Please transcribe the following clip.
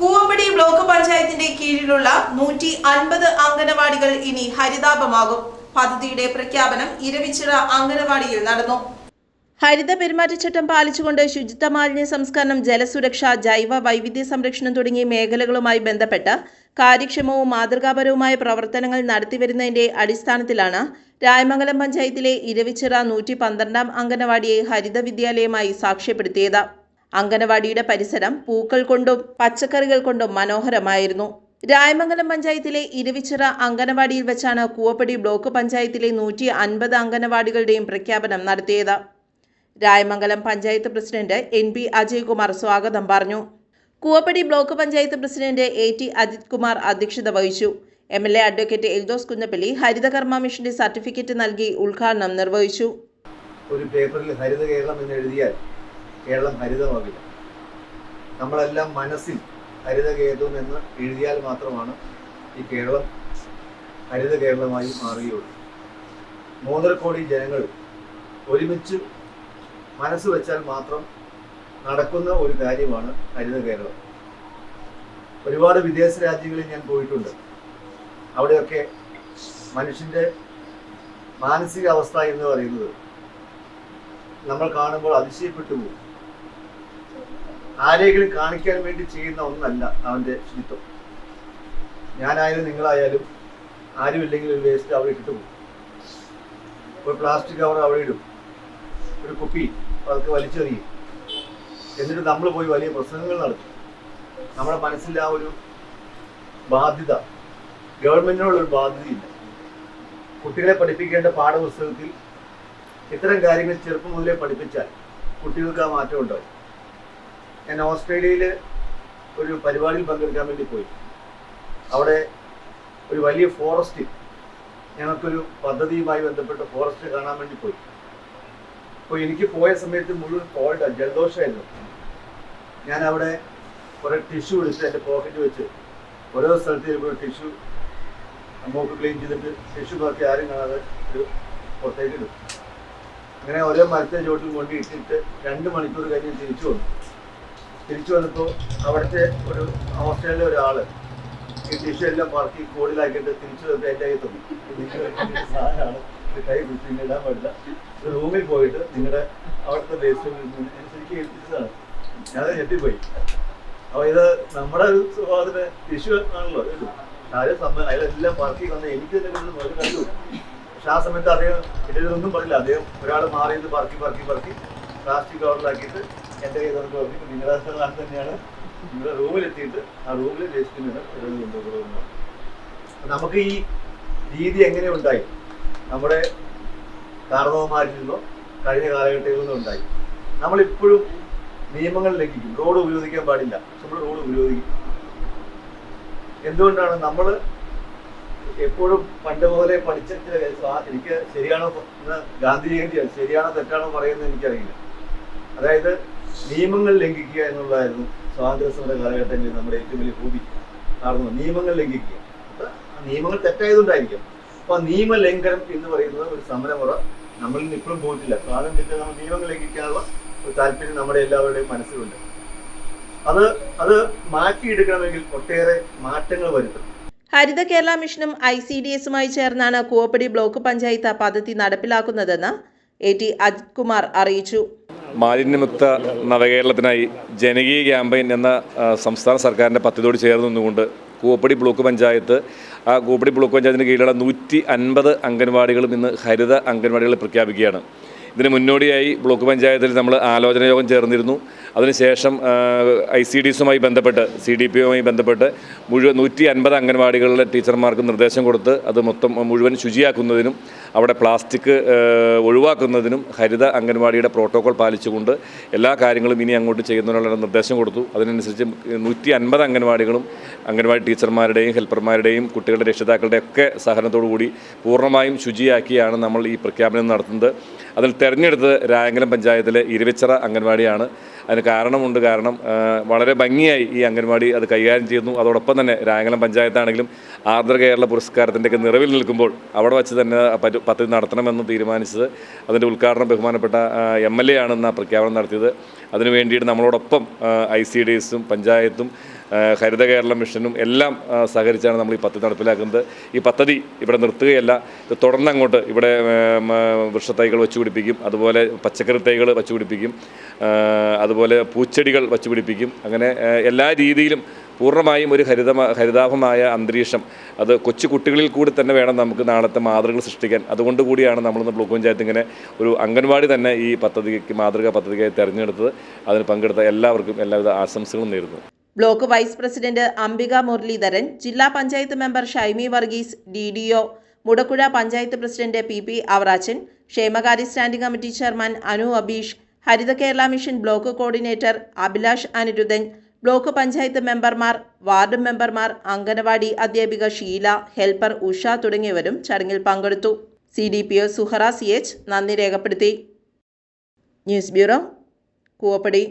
കൂവമ്പടി block പഞ്ചായത്തിന്റെ കീഴിലുള്ള നൂറ്റി അൻപത് അംഗനവാടികൾ ഇനി ഹരിതാപമാകും. പദ്ധതിയുടെ പ്രഖ്യാപനം ഇരവിച്ചിറ അംഗനവാടിയിൽ നടന്നു. ഹരിത പെരുമാറ്റച്ചട്ടം പാലിച്ചുകൊണ്ട് ശുചിത്വ മാലിന്യ സംസ്കരണം ജലസുരക്ഷ ജൈവ വൈവിധ്യ സംരക്ഷണം തുടങ്ങിയ മേഖലകളുമായി ബന്ധപ്പെട്ട് കാര്യക്ഷമവും മാതൃകാപരവുമായ പ്രവർത്തനങ്ങൾ നടത്തിവരുന്നതിന്റെ അടിസ്ഥാനത്തിലാണ് രായമംഗലം പഞ്ചായത്തിലെ ഇരവിച്ചിറ നൂറ്റി പന്ത്രണ്ടാം അംഗനവാടിയെ ഹരിത വിദ്യാലയമായി സാക്ഷ്യപ്പെടുത്തിയത്. അംഗനവാടിയുടെ പരിസരം പൂക്കൾ കൊണ്ടും പച്ചക്കറികൾ കൊണ്ടും മനോഹരമായിരുന്നു. രായമംഗലം പഞ്ചായത്തിലെ ഇരവിച്ചിറ അംഗനവാടിയിൽ വെച്ചാണ് കൂവപ്പടി ബ്ലോക്ക് പഞ്ചായത്തിലെ നൂറ്റി അൻപത് അംഗനവാടികളുടെയും പ്രഖ്യാപനം നടത്തിയത്. Rayamangalam panchayat president N P Ajaykumar സ്വാഗതം പറഞ്ഞു. Koovappady block panchayat president A T Ajith Kumar അധ്യക്ഷത വഹിച്ചു. M L A advocate Eldhose Kunnappilly ഹരിതകർമ്മ മിഷന്റെ സർട്ടിഫിക്കറ്റ് നൽകി ഉദ്ഘാടനം നിർവഹിച്ചു. ഒരു പേപ്പറിൽ ഹരിത കേരളം എന്ന് എഴുതിയാൽ കേരളം ഹരിതമാകില്ല. നമ്മളെല്ലാം മനസ്സിൽ ഹരിത കേരളം എന്ന് എഴുതിയാൽ മാത്രമാണ് ഈ കേരളം ഹരിത കേരളമായി മാറുകയുള്ളൂ. മൂന്നര കോടി ജനങ്ങൾ ഒരുമിച്ച് മനസ്സ് വെച്ചാൽ മാത്രം നടക്കുന്ന ഒരു കാര്യമാണ് ഹരിത കേരളം ഒരുപാട് വിദേശ രാജ്യങ്ങളിൽ ഞാൻ പോയിട്ടുണ്ട്. അവിടെയൊക്കെ മനുഷ്യന്റെ മാനസികാവസ്ഥ എന്ന് പറയുന്നത് നമ്മൾ കാണുമ്പോൾ അതിശയപ്പെട്ടു പോകും. ആരെങ്കിലും കാണിക്കാൻ വേണ്ടി ചെയ്യുന്ന ഒന്നല്ല അവന്റെ ശുചിത്വം. ഞാനായാലും നിങ്ങളായാലും ആരുമില്ലെങ്കിൽ ഒരു വേസ്റ്റ് അവിടെ ഇട്ടിട്ട് പോകും. ഒരു പ്ലാസ്റ്റിക് കവർ അവിടെ ഇടും. ഒരു കുപ്പി അതൊക്കെ വലിച്ചെറിയും. എന്നിട്ട് നമ്മൾ പോയി വലിയ പ്രസംഗങ്ങൾ നടത്തും. നമ്മുടെ മനസ്സിൽ ആ ഒരു ബാധ്യത ഗവൺമെന്റിനോടൊരു ബാധ്യതയില്ല. കുട്ടികളെ പഠിപ്പിക്കേണ്ട പാഠപുസ്തകത്തിൽ ഇത്തരം കാര്യങ്ങൾ ചെറുപ്പം മുതലേ പഠിപ്പിച്ചാൽ കുട്ടികൾക്ക് ആ മാറ്റം ഉണ്ടാവും. ഞാൻ ഓസ്ട്രേലിയയിൽ ഒരു പരിപാടിയിൽ പങ്കെടുക്കാൻ വേണ്ടി പോയി. അവിടെ ഒരു വലിയ ഫോറസ്റ്റ് ഞങ്ങൾക്കൊരു പദ്ധതിയുമായി ബന്ധപ്പെട്ട് ഫോറസ്റ്റ് കാണാൻ വേണ്ടി പോയി. അപ്പോൾ എനിക്ക് പോയ സമയത്ത് മുഴുവൻ കോൾഡ് ജലദോഷമായിരുന്നു. ഞാൻ അവിടെ കുറേ ടിഷ്യൂ എടുത്ത് എന്റെ പോക്കറ്റ് വെച്ച് ഓരോ സ്ഥലത്ത് ചെല്ലുമ്പോൾ ടിഷ്യൂ നമുക്ക് ക്ലീൻ ചെയ്തിട്ട് ടിഷ്യൂ നോക്കി ആരും കാണാതെ ഒരു പുറത്തേക്ക് ഇടും. അങ്ങനെ ഓരോ മരത്തെ ചോട്ടിൽ കൊണ്ട് ഇട്ടിട്ട് രണ്ട് മണിക്കൂർ കഴിഞ്ഞ് തിരിച്ചു വന്നു. തിരിച്ചു വന്നപ്പോൾ അവിടുത്തെ ഒരു ഹോസ്റ്റലിലെ ഒരാൾ ഈ ടിഷ്യൂ എല്ലാം പറക്കി കോടിലാക്കിയിട്ട് തിരിച്ചു വന്നപ്പോൾ എന്റെ കയ്യിൽ തന്നു സാധനമാണ്. കൈ പിടിച്ച് ഇടാൻ പാടില്ല. റൂമിൽ പോയിട്ട് നിങ്ങളുടെ അവിടുത്തെ വേസ്റ്റ് ശരിക്കും ഏൽപ്പിച്ചതാണ്. ഞാനത് ഞെട്ടിപ്പോയി. അപ്പൊ ഇത് നമ്മുടെ ഒരു സ്വഭാവത്തിന് ടിഷ്യൂ ആണല്ലോ ആരും സമ്മ അതിലെല്ലാം പറക്കി വന്ന് എനിക്ക് തന്നെ കണ്ടു. പക്ഷെ ആ സമയത്ത് അദ്ദേഹം ഇതിലൊന്നും പറഞ്ഞില്ല. അദ്ദേഹം ഒരാൾ മാറിയത് പറക്കി പറക്കി പറക്കി പ്ലാസ്റ്റിക് കവറിലാക്കിയിട്ട് എന്റെ കയ്യിൽ നമുക്ക് പറഞ്ഞു നിങ്ങളുടെ തന്നെയാണ് നിങ്ങളുടെ റൂമിലെത്തിയിട്ട് ആ റൂമിൽ കൊണ്ടുപോകുന്നത് നമുക്ക് ഈ രീതി എങ്ങനെ ഉണ്ടായി? നമ്മുടെ കാരണവന്മാരിൽ നിന്നോ കഴിഞ്ഞ കാലഘട്ടത്തിൽ നിന്നോ ഉണ്ടായി. നമ്മളിപ്പോഴും നിയമങ്ങൾ ലംഘിക്കും. റോഡ് ഉപയോഗിക്കാൻ പാടില്ല. നമ്മൾ റോഡ് ഉപയോഗിക്കും എന്തുകൊണ്ടാണ് നമ്മൾ എപ്പോഴും പണ്ട് മുതലേ പഠിച്ച എനിക്ക് ശരിയാണോ ഗാന്ധി ജയന്തിയാണ് ശരിയാണോ തെറ്റാണോ പറയുന്നത് എനിക്കറിയില്ല. അതായത് നിയമങ്ങൾ ലംഘിക്കുക എന്നുള്ളതായിരുന്നു സ്വാതന്ത്ര്യ സമര കാലഘട്ടങ്ങളിൽ നമ്മുടെ ഏറ്റവും വലിയ ഹോബി. കാരണം നിയമങ്ങൾ ലംഘിക്കുക. അപ്പം നിയമങ്ങൾ തെറ്റായതുകൊണ്ടായിരിക്കും. അപ്പൊ നിയമലംഘനം എന്ന് പറയുന്നത് ഒരു സമരമുറ നമ്മളിൽ നിന്ന് ഇപ്പോഴും പോയിട്ടില്ല. കാരണം പിന്നെ നമ്മൾ നിയമങ്ങൾ ലംഘിക്കാനുള്ള ഒരു താല്പര്യം നമ്മുടെ എല്ലാവരുടെയും മനസ്സിലുണ്ട്. അത് അത് മാറ്റിയെടുക്കണമെങ്കിൽ ഒട്ടേറെ മാറ്റങ്ങൾ വരുത്തും. ഹരിത കേരള മിഷനും ഐ സി ഡി എസുമായി ചേർന്നാണ് കൂവപ്പടി ബ്ലോക്ക് പഞ്ചായത്ത് പദ്ധതി നടപ്പിലാക്കുന്നതെന്ന് എ ടി അജിത് കുമാർ അറിയിച്ചു. മാലിന്യമുക്ത നവകേരളത്തിനായി ജനകീയ ക്യാമ്പയിൻ എന്ന സംസ്ഥാന സർക്കാരിന്റെ പദ്ധതിയോട് ചേർന്ന് നിന്നുകൊണ്ട് കൂപ്പടി ബ്ലോക്ക് പഞ്ചായത്ത് ആ കൂപ്പടി ബ്ലോക്ക് പഞ്ചായത്തിന് കീഴിലുള്ള നൂറ്റി അൻപത് അംഗൻവാടികളും ഇന്ന് ഹരിത അംഗൻവാടികൾ പ്രഖ്യാപിക്കുകയാണ്. ഇതിന് മുന്നോടിയായി ബ്ലോക്ക് പഞ്ചായത്തിൽ നമ്മൾ ആലോചന യോഗം ചേർന്നിരുന്നു. അതിനുശേഷം ഐ സി ഡി എസുമായി ബന്ധപ്പെട്ട് സി ഡി പി ഒയുമായി ബന്ധപ്പെട്ട് മുഴുവൻ നൂറ്റി അൻപത് അംഗൻവാടികളിലെ ടീച്ചർമാർക്ക് നിർദ്ദേശം കൊടുത്ത് അത് മൊത്തം മുഴുവൻ ശുചിയാക്കുന്നതിനും അവിടെ പ്ലാസ്റ്റിക് ഒഴിവാക്കുന്നതിനും ഹരിത അംഗൻവാടിയുടെ പ്രോട്ടോകോൾ പാലിച്ചുകൊണ്ട് എല്ലാ കാര്യങ്ങളും ഇനി അങ്ങോട്ട് ചെയ്യുന്നതിനുള്ള നിർദ്ദേശം കൊടുത്തു. അതിനനുസരിച്ച് നൂറ്റി അൻപത് അംഗൻവാടികളും അംഗൻവാടി ടീച്ചർമാരുടെയും ഹെൽപ്പർമാരുടെയും കുട്ടികളുടെ രക്ഷിതാക്കളുടെയൊക്കെ സഹകരണത്തോടു കൂടി പൂർണമായും ശുചിയാക്കിയാണ് നമ്മൾ ഈ പ്രഖ്യാപനം നടത്തുന്നത്. അതിൽ തെരഞ്ഞെടുത്തത് രായങ്കലം പഞ്ചായത്തിലെ ഇരുവിച്ചിറ അംഗൻവാടിയാണ്. അതിന് കാരണമുണ്ട് കാരണം വളരെ ഭംഗിയായി ഈ അംഗൻവാടി അത് കൈകാര്യം ചെയ്യുന്നു. അതോടൊപ്പം തന്നെ രായങ്കലം പഞ്ചായത്താണെങ്കിലും ആർദ്ര കേരള പുരസ്കാരത്തിന്റെയൊക്കെ നിറവിൽ നിൽക്കുമ്പോൾ അവിടെ വച്ച് തന്നെ പദ്ധതി നടത്തണമെന്ന് തീരുമാനിച്ചത്. അതിന്റെ ഉദ്ഘാടനം ബഹുമാനപ്പെട്ട എം എൽ എ ആണെന്ന് പ്രഖ്യാപനം നടത്തിയത്. അതിനുവേണ്ടിയിട്ട് നമ്മളോടൊപ്പം ഐ സി ഡി എസും പഞ്ചായത്തും ഹരിത കേരള മിഷനും എല്ലാം സഹകരിച്ചാണ് നമ്മൾ ഈ പദ്ധതി നടപ്പിലാക്കുന്നത്. ഈ പദ്ധതി ഇവിടെ നിർത്തുകയല്ല തുടർന്ന് അങ്ങോട്ട് ഇവിടെ വൃക്ഷത്തൈകൾ വെച്ചുപിടിപ്പിക്കും അതുപോലെ പച്ചക്കറി തൈകൾ വെച്ചുപിടിപ്പിക്കും പിടിപ്പിക്കും അതുപോലെ പൂച്ചെടികൾ വെച്ചുപിടിപ്പിക്കും അങ്ങനെ എല്ലാ രീതിയിലും പൂർണമായും ഒരു ഹരിത ഹരിതാഭമായ അന്തരീക്ഷം. അത് കൊച്ചു കുട്ടികളിൽ കൂടി തന്നെ വേണം നമുക്ക് നാളത്തെ മാതൃകകൾ സൃഷ്ടിക്കാൻ. അതുകൊണ്ട് കൂടിയാണ് നമ്മളിന്ന് ബ്ലോക്ക് പഞ്ചായത്ത് ഇങ്ങനെ ഒരു അംഗൻവാടി തന്നെ ഈ പദ്ധതിക്ക് മാതൃകാ പദ്ധതിക്കായി തിരഞ്ഞെടുത്തത്. അതിന് പങ്കെടുത്ത എല്ലാവർക്കും എല്ലാവിധ ആശംസകളും നേരുന്നു. Block vice president Ambika Muraleedharan ജില്ലാ panchayat member Shymi Varghese D D O Mudakkuzha panchayat president P P Avarachan ക്ഷേമകാര്യ standing committee chairman Anu Abeesh Haritha Kerala mission block coordinator Abhilash Anirudhan block panchayat മെമ്പർമാർ ward മെമ്പർമാർ അംഗനവാടി അധ്യാപിക Sheela helper Usha തുടങ്ങിയവരും ചടങ്ങിൽ പങ്കെടുത്തു. C D P O Suhara C H നന്ദി രേഖപ്പെടുത്തി. News bureau Koovappady.